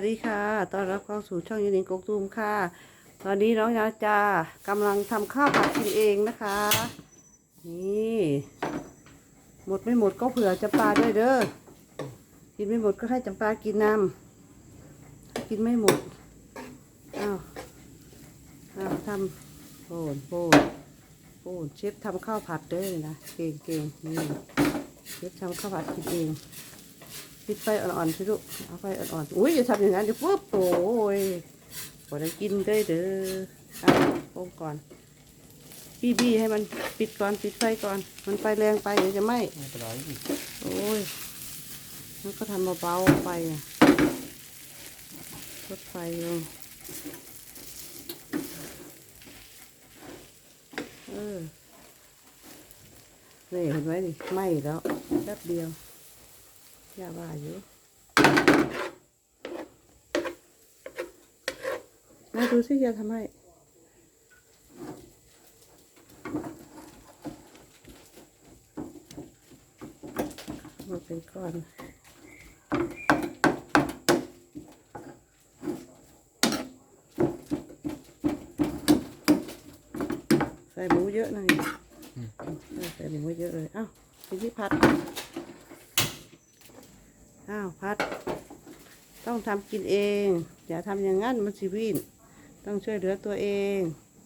วัสดีค่ะต้อนรับเข้าสู่ช่องยูนิงกกตูมค่ะ ตอนนี้น้องนาจากำลังทำข้าวผัดกินเองนะคะ นี่ หมดไม่หมดก็เผื่อจำปาด้วยเด้อ กินไม่หมดก็ให้จำปากินน้ำกินไม่หมด อ้าว อ้าวทำโปนโปนโปนเชฟทำข้าวผัดเด้อนะ เก่งเก่งนี่ เชฟทำข้าวผัดกินเอง ปิดไฟอ่อนๆสิลูกเอาไฟอ่อนๆอุ้ยอย่าทำอย่างนั้นเดี๋ยวปุ๊บโอ้ยพอได้กินได้เด้อเอาโป้งก่อนบี้บี้ให้มันปิดก่อนปิดไฟก่อน มันไฟแรงไปเดี๋ยวจะไหม้ไม่เป็นไรโอ้ยมันก็ทำเบาๆไปอะลดไฟลงเออนี่เห็นไหมนี่ไหม้แล้วแป๊บเดียวอ ย่าว่าอยู่มาดูสิจะทำให้มาเป็นก้อนใส่หมูเยอะหน่อยเออใส่หมูเยอะเลย เอ้าทีนี้พัด อ้าวพัด ต้องทำกินเอง อย่าทำอย่างนั้นมันสิวินต้องช่วยเหลือตัวเอง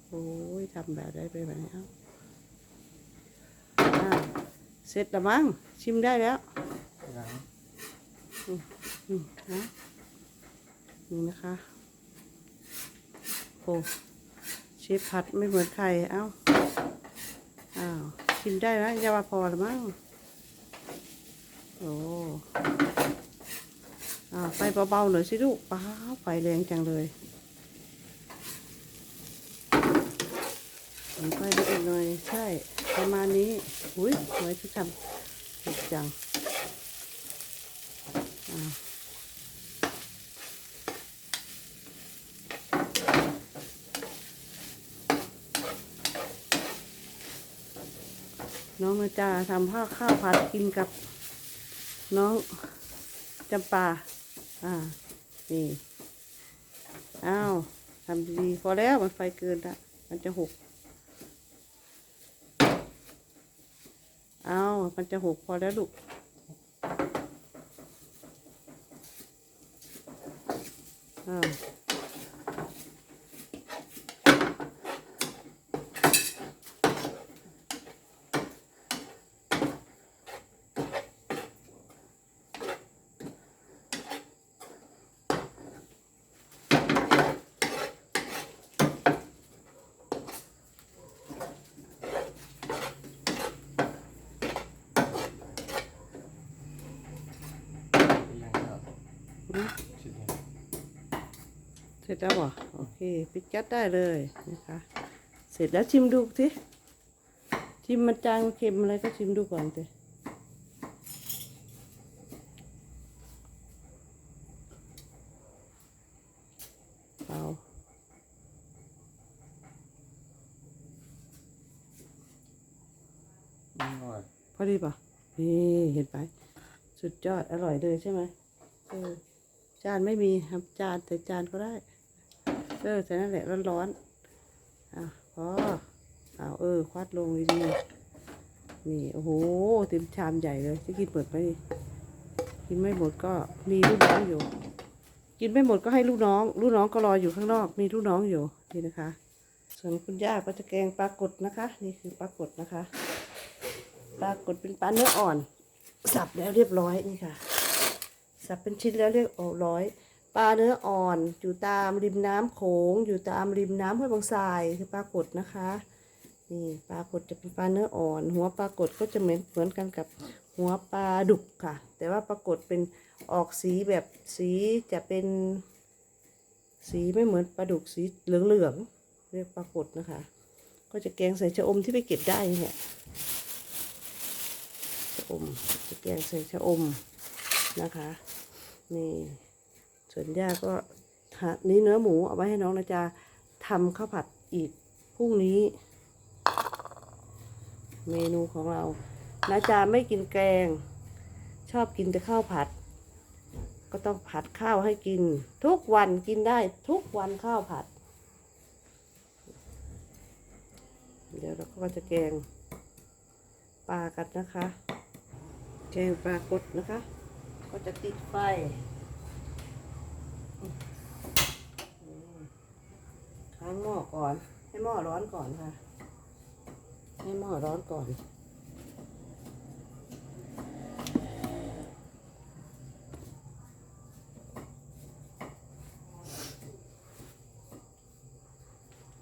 โอ้ยทำแบบได้ไปแบบนี้เอ้าวเสร็จแล้วมั้งชิมได้แล้วนี่นะคะโอ้เชฟผัดไม่เหมือนใครเอ้าอ้าวชิมได้แล้วยาวาพอแล้วมั้งโอ้ อ้าไฟเบาๆหน่อยสิลูกป้าไฟแรงจังเลยไฟเล็กหน่อยใช่ประมาณนี้อุ้ยสวยที่ทำถูกจังอ่าน้องนาจาทำข้าวข้าวผัดกินกับน้องจำปา อ่า นี่อ้าวทำดีพอแล้วมันไฟเกินละมันจะหกอ้าวมันจะหกพอแล้วลูก อ่า เสร็จแล้วเหรอโอเคปิดแก๊สได้เลยนะคะ เสร็จแล้วชิมดูสิชิมมันจางมันเค็มอะไรก็ชิมดูก่อนสิเอานี่หน่อยพอดีป่ะนี่เห็นไหมสุดยอดอร่อยเลยใช่ไหมเออจานไม่มีทำจานแต่จานก็ได้ เออแต่นั่นแหละร้อนๆอะพอเอาเออ ควัดลงดีๆนี่ โอ้โหเต็มชามใหญ่เลยจะกินเปิดไปดิกินไม่หมดก็มีลูกน้องอยู่ กินไม่หมดก็ให้ลูกน้อง ลูกน้องก็รออยู่ข้างนอก มีลูกน้องอยู่นี่นะคะ ส่วนคุณย่าก็จะแกงปลากดนะคะ นี่คือปลากดนะคะปลากดเป็นปลาเนื้ออ่อน สับแล้วเรียบร้อยนี่ค่ะ สับเป็นชิ้นแล้วเรียบร้อย ปลาเนื้ออ่อนอยู่ตามริมน้ำโขง อยู่ตามริมน้ำห้วยบางทรายคือปลากดนะคะนี่ปลากดจะเป็นปลาเนื้ออ่อน หัวปลากดก็จะเหมือนเหมือนกันกับหัวปลาดุกค่ะ แต่ว่าปลากดเป็นออกสีแบบสีจะเป็นสีไม่เหมือนปลาดุกสีเหลืองๆเรียกปลากดนะคะ ก็จะแกงใส่ชะอมที่ไปเก็บได้เนี่ยชะอมจะแกงใส่ชะอมนะคะนี่ ส่วนย่าก็หานี้เนื้อหมูเอาไว้ให้น้องนะจ๊ะทำข้าวผัดอีกพรุ่งนี้ เมนูของเรานะจ๊ะไม่กินแกง ชอบกินแต่ข้าวผัด ก็ต้องผัดข้าวให้กิน ทุกวันกินได้ทุกวันข้าวผัด เดี๋ยวเราก็จะแกงปลากันนะคะ แกงปลากดนะคะ ก็จะติดไฟค้า งหม้อก่อน ให้หม้อร้อนก่อนค่ะ ให้หม้อร้อนก่อน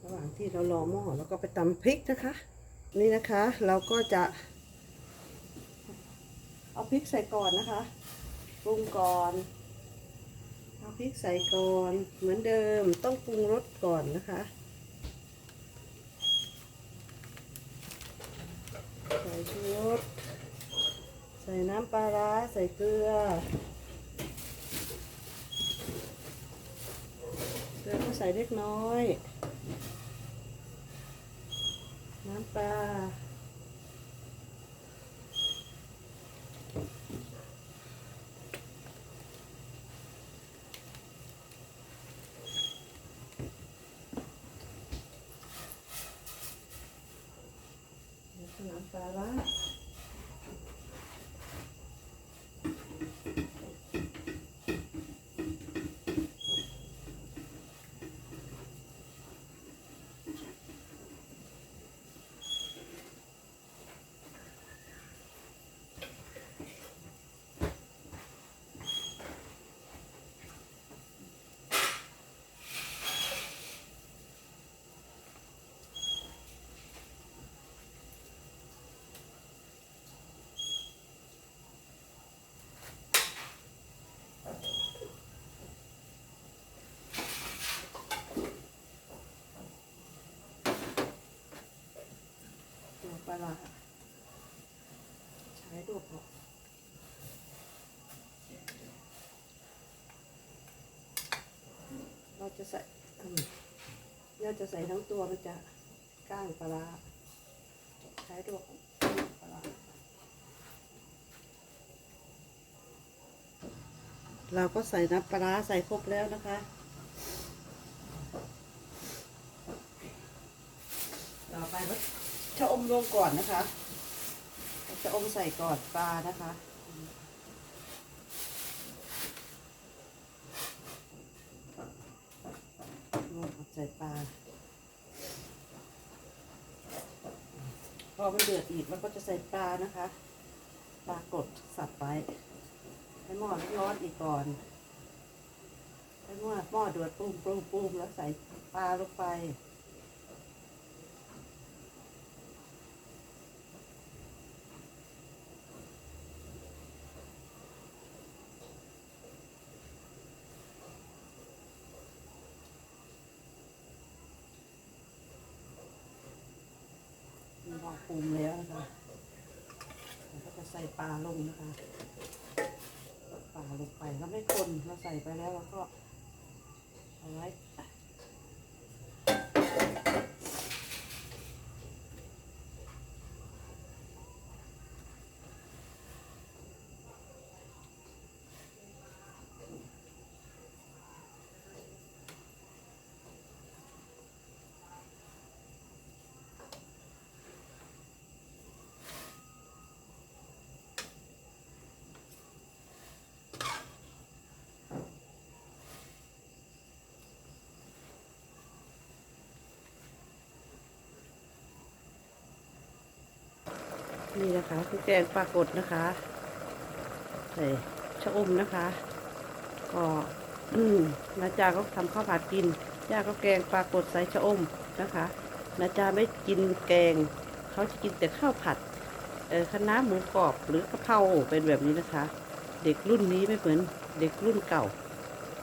ระหว่างที่เรารอหม้อเราก็ไปตำพริกนะคะ นี่นะคะเราก็จะ เอาพริกใส่ก่อนนะคะปรุงก่อน เอาพริกใส่ก่อนเหมือนเดิมต้องปรุงรสก่อนนะคะ ใส่ชูรสใส่น้ำปลาร้าใส่เกลือเกลือก็ใส่เล็กน้อย น้ำปลา แล้ว ก็ ลาร้าน้ำปลาร้าใช้ดูพอเราจะใส่เราจะใส่ทั้งตัวมันจะก้างปลาใช้ดูปลาร้าเราก็ใส่น้ำปลาใส่ครบแล้วนะคะต่อไปก็ชะอมลงก่อนนะคะชะอมใส่ก่อนปลานะคะลงใส่ปลาพอมันเดือดอีกเราก็จะใส่ปลานะคะปลากดสับไว้ให้หม้อร้อนอีกก่อนให้หม้อหม้อเดือดปุ้มปุ้มปุ้มแล้วใส่ปลาลงไป มีวาปรุงแล้วนะคะแล้วก็จะใส่ปลาลงนะคะปลาลงไปแล้วไม่คนเราใส่ไปแล้วเราก็เอาไว้ นี่นะคะคือแกงปลากดนะคะใส่ชะอมนะคะก็นาจาก็ทำข้าวผัดกินย่าก็แกงปลากดใส่ชะอมนะคะนาจาไม่กินแกง เขาจะกินแต่ข้าวผัดเออคะน้าหมูกรอบหรือกะเพราเป็นแบบนี้นะคะ เด็กรุ่นนี้ไม่เหมือนเด็กรุ่นเก่า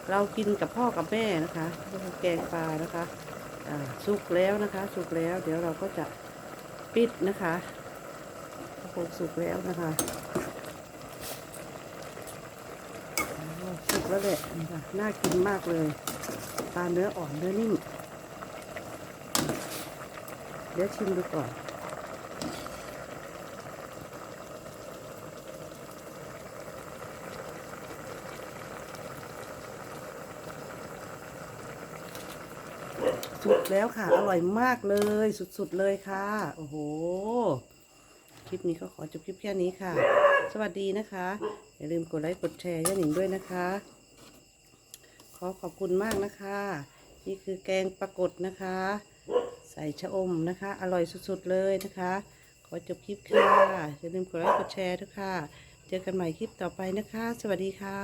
เรากินกับพ่อกับแม่นะคะแกงปลานะคะสุกแล้วนะคะ สุกแล้ว เดี๋ยวเราก็จะปิดนะคะ คนสุกแล้วนะคะสุกแล้วแหละน่ากินมากเลยปลาเนื้ออ่อนเนื้อนิ่ม เดี๋ยวชิมดูก่อนสุดแล้วค่ะ อร่อยมากเลย สุดๆเลยค่ะ โอ้โห คลิปนี้ก็ขอจบคลิปแค่นี้ค่ะ สวัสดีนะคะ อย่าลืมกดไลค์กดแชร์ย่าหนิงด้วยนะคะ ขอขอบคุณมากนะคะ นี่คือแกงปรากดนะคะ ใส่ชะอมนะคะ อร่อยสุดๆเลยนะคะ ขอจบคลิปค่ะอย่าลืมกดไลค์กดแชร์ด้วยค่ะ เจอกันใหม่คลิปต่อไปนะคะ สวัสดีค่ะ